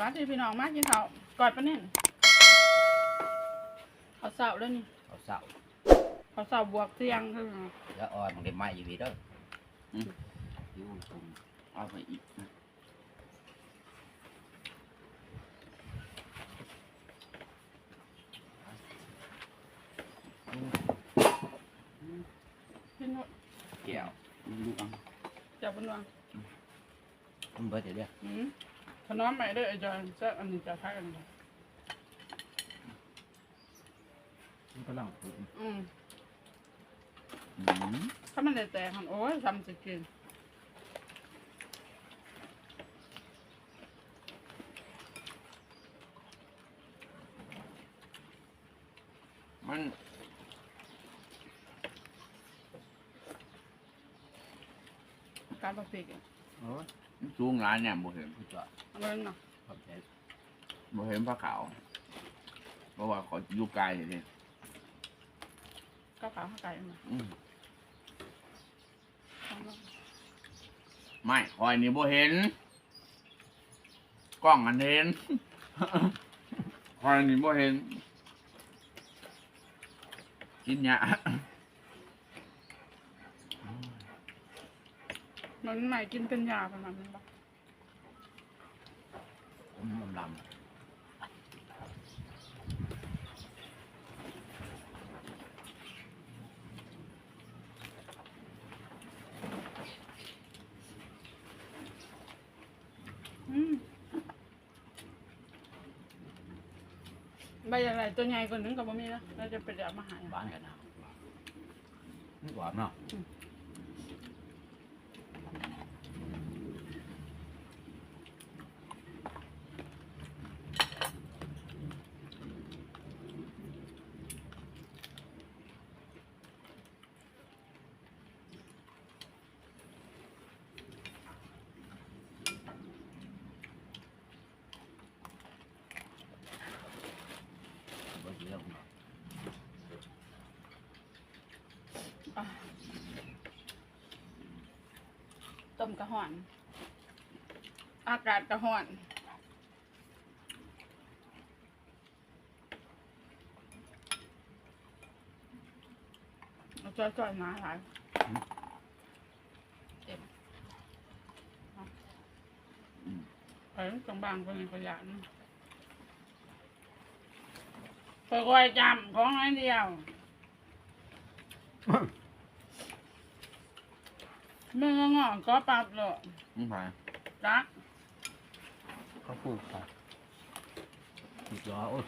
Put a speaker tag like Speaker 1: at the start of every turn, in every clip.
Speaker 1: วัสดีพี่น้องมากินข้าวกอดปะเนี่ยข้าวเสาแล้วนี่
Speaker 2: เอาเศร้า
Speaker 1: ข้าวเสาบวกเที่ยงคือ
Speaker 2: แล้วออนมันได้ไหม้อยู่พี่เด้ออืมอยู่ตรงเอาไปอีกนะ
Speaker 1: กินหมด
Speaker 2: แก้วลูกเอัง
Speaker 1: จับบนวาง
Speaker 2: มันเบิดเดี๋ยวเด้อ
Speaker 1: อืม ขนมใหม่เด้อไอ้จอยจะอันนี้จะพักกันเลย
Speaker 2: มันกำลังปรุง
Speaker 1: อืม
Speaker 2: อืม
Speaker 1: ถ้ามันได้แตกมันโอ้ยทำจะกิน
Speaker 2: มัน
Speaker 1: การประฟิกอะ
Speaker 2: โอ้ยมันสูงหลายเนี่ยบ่เห็นผู้จ่อ
Speaker 1: เอาเลยเนาะ
Speaker 2: ขอบใจบ่เห็นพระขาวเพราะว่าเขาอยู่ไกลเลย
Speaker 1: ก็ขาวข้าวไก่มา
Speaker 2: อืม
Speaker 1: เอาเนาะ
Speaker 2: ไม่คอยนี่บ่เห็น กล้องอันเห็น คอยนี่บ่เห็น กินยา
Speaker 1: มันใหม่กินเป็นยาประมาณนั้นปะ
Speaker 2: ผมลำล
Speaker 1: อืมใบอะไรตัวใหญ่กว่านึงกับบ่มีนะเราจะไปเดี๋ยวเอามาใหายำ
Speaker 2: หวานกันนะหวานเนาะบ่เยอะเนาะ
Speaker 1: อะ ต้มกระห่อน อากาศกระห่อนเอาจ่อยๆมาหลายเต็ม
Speaker 2: อืม
Speaker 1: ไปตรงบางคนในประหยัดค่อยๆจำของน้อยเดียวเมื่องอก็ปรับเลย
Speaker 2: นี่ไป
Speaker 1: รัก
Speaker 2: เขาพูดไปอีกแล้วโอ้ย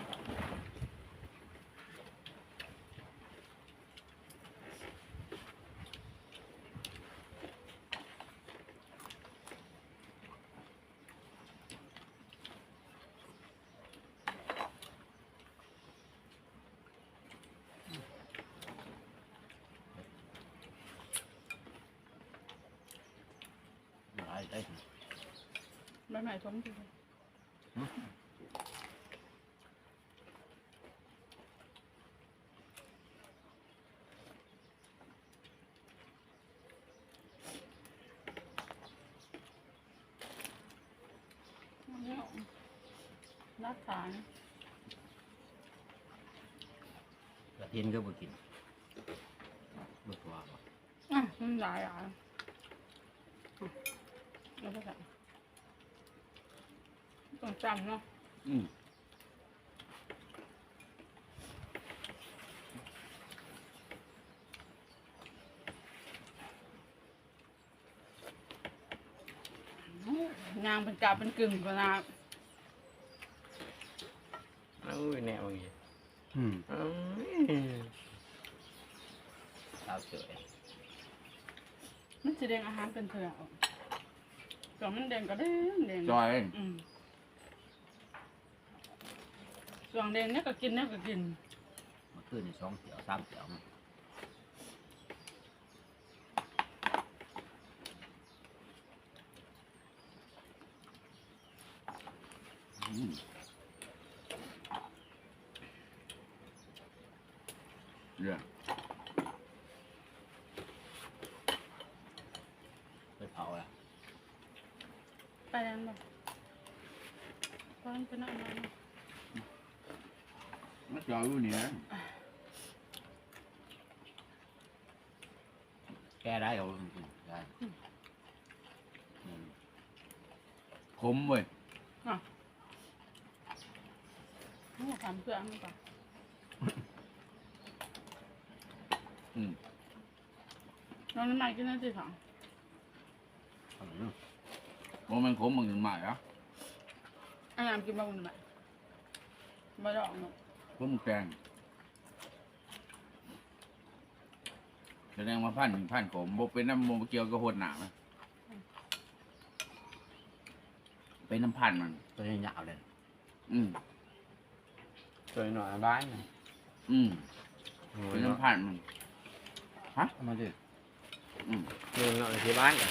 Speaker 2: ได้
Speaker 1: ใบใหม่ทมทีรักษา
Speaker 2: กระเทียมก็บ่กินบ่ตัวบ่
Speaker 1: อะมันหลายอะ แล้วก็ใส่ต้องจำเนาะ
Speaker 2: อืม
Speaker 1: นางเป็นกาเป็นกึ่งก็นะ
Speaker 3: เอ้ยแนวอย่างงี้
Speaker 2: อืม
Speaker 3: เอ้ย
Speaker 2: สาวสวย
Speaker 1: มันจะเด้งอาหารเป็นเถื่อน ก็มันเด้งก็เด้งเด้ง
Speaker 2: จอย
Speaker 1: อืมส่วนเด้งเนี่ยก็กินเนี่ยก็กิน
Speaker 2: เมื่อคืนนี่สองเสียวสามเสียวมั้งอืมเรื่อง ไปเผาละ
Speaker 1: ไปแล้วบ่ไปมันเป็นอะไรนะ
Speaker 2: มันจอยอยู่นี่นะ
Speaker 3: แก้ได้เหรอได้
Speaker 2: ขมเว้ย
Speaker 1: นี่ทำเพื่อมันก่อน
Speaker 2: อืม
Speaker 1: น้อง น้ำมันกินได้สิสอง
Speaker 2: บ่แมันขมมันถึงใหม่อะ
Speaker 1: อันนั้นกินบ้างมันไหมไม่ได้ออกเนาะ
Speaker 2: ขมแกงแสดงว่าพันธุ์พันธุ์ขมบ่เป็นน้ำบ่เกี่ยวกับโหดหนานะเป็นน้ำพันธุ์มัน
Speaker 3: ตัวนี้ยาวเลย
Speaker 2: อืม
Speaker 3: ตัวนี้หน่อยบ้านนะ
Speaker 2: อืม
Speaker 3: โอ้
Speaker 2: เป็
Speaker 3: ย
Speaker 2: น
Speaker 3: เนาะ
Speaker 2: น้ำพันธุ์มัน
Speaker 3: เอามาดิ
Speaker 2: อืม
Speaker 3: ตัวนี้หน่อยที่บ้านกัน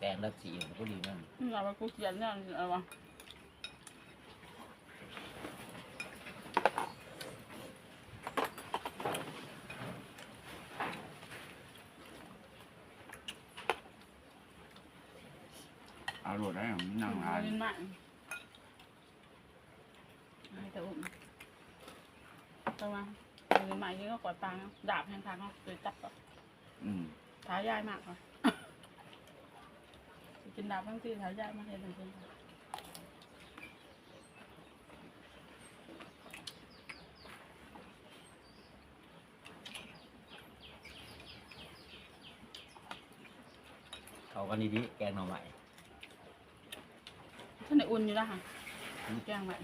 Speaker 2: แด
Speaker 3: งแล้วแดงแล้วสีมันก็ดีนั่น
Speaker 1: เราไปกูเขียนเนี่ยอะไรวะ
Speaker 2: เอาโหลดได้ผมนั่ง
Speaker 1: เอา
Speaker 2: อ่าน
Speaker 1: เล่นมากให้แต่อุ่มแต่ว่าเอาเล่นใหม่ที่ก็กดตังค์ดาบแทงทางเขาเลยจับก่อน
Speaker 2: อืม
Speaker 1: ท้ายายมากค่ะ กินดาบทั้งที่ท้ายายมากเลยจริงๆ
Speaker 3: เขากันดีๆแกงหน่อไม้
Speaker 1: ท่านไหนอุ่นอยู่แล้วค่ะแกงไว้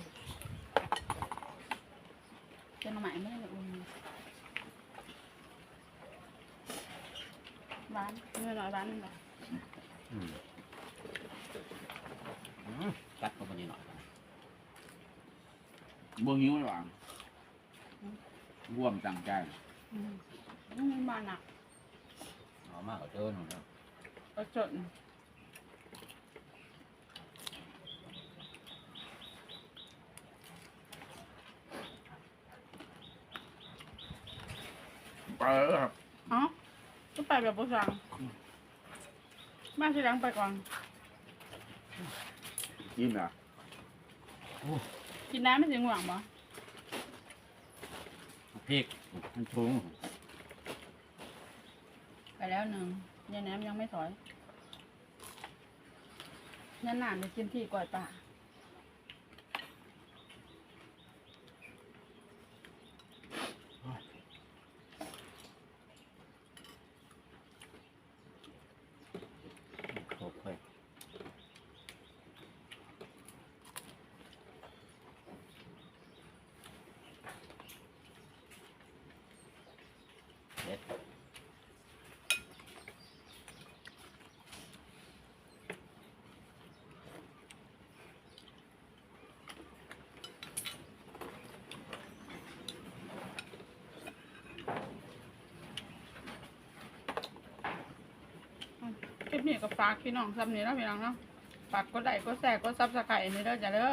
Speaker 1: แกงหน่อไม้ไม่ได้อุ่นอยู่ร้านเมื่อหน่อยร้านนึงแบบ
Speaker 3: อืม มกัดเข้าไปนิดหน่อย
Speaker 2: บ่หิวหรอกร่วมตั้งใจ
Speaker 1: อืมอืมมาหนั ก
Speaker 3: เอามากกว่าเจอหนูนะ
Speaker 1: ก็จด
Speaker 2: ไปแล้วครับ
Speaker 1: เอ๋อก็ไปแบบโบราณแม่ทีหลังไปก่อน
Speaker 2: กินเหรอ
Speaker 1: กินน้ำไม่ถึงหวังบ่
Speaker 3: พริกมันชุง
Speaker 1: ไปแล้วหนึ่งยายแหนมยังไม่ถอยนั่นนานไปกินที่ก่อยป่า นี้ก็ฝากพี่น้องซ้ำนี้แล้วพี่น้องเนาะฝากกดไลค์กดแชร์กดซับสไครต์นี่เด้อจ้ะเด้อ